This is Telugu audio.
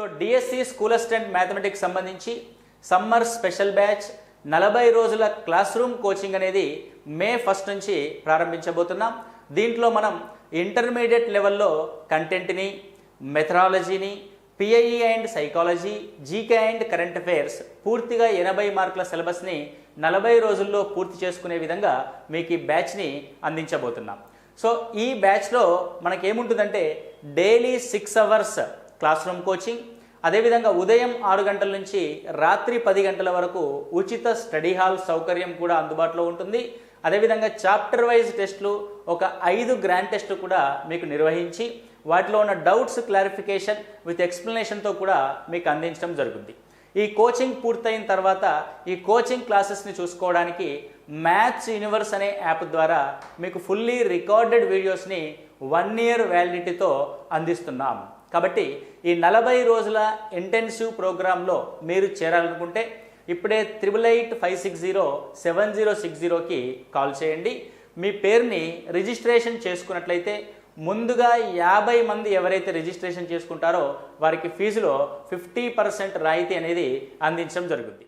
So DSC school assistant mathematics సంబంధించి సమ్మర్ స్పెషల్ బ్యాచ్ నలభై రోజుల క్లాస్ రూమ్ కోచింగ్ అనేది మే ఫస్ట్ నుంచి ప్రారంభించబోతున్నాం. దీంట్లో మనం ఇంటర్మీడియట్ లెవెల్లో కంటెంట్ని మెథడాలజీని PIE and psychology GK and current affairs పూర్తిగా ఎనభై మార్కుల సిలబస్ని నలభై రోజుల్లో పూర్తి చేసుకునే విధంగా మీకు ఈ బ్యాచ్ని అందించబోతున్నాం. సో ఈ బ్యాచ్లో మనకేముంటుందంటే daily six hours classroom coaching. అదేవిధంగా ఉదయం ఆరు గంటల నుంచి రాత్రి పది గంటల వరకు ఉచిత స్టడీ హాల్ సౌకర్యం కూడా అందుబాటులో ఉంటుంది. అదేవిధంగా చాప్టర్ వైజ్ టెస్టులు ఒక ఐదు గ్రాండ్ టెస్టులు కూడా మీకు నిర్వహించి వాటిలో ఉన్న డౌట్స్ క్లారిఫికేషన్ విత్ ఎక్స్ప్లెనేషన్తో కూడా మీకు అందించడం జరుగుతుంది ఈ కోచింగ్ పూర్తయిన తర్వాత ఈ కోచింగ్ క్లాసెస్ని చూసుకోవడానికి మ్యాథ్స్ యూనివర్స్ అనే యాప్ ద్వారా మీకు ఫుల్లీ రికార్డెడ్ వీడియోస్ని వన్ ఇయర్ వ్యాలిడిటీతో అందిస్తున్నాం. కాబట్టి ఈ నలభై రోజుల ఇంటెన్సివ్ ప్రోగ్రాంలో మీరు చేరాలనుకుంటే ఇప్పుడే triple eight five six zero seven zero six జీరోకి కాల్ చేయండి. మీ పేరుని రిజిస్ట్రేషన్ చేసుకున్నట్లయితే ముందుగా యాభై మంది ఎవరైతే రిజిస్ట్రేషన్ చేసుకుంటారో వారికి ఫీజులో ఫిఫ్టీ పర్సెంట్ రాయితీ అనేది అందించడం జరుగుతుంది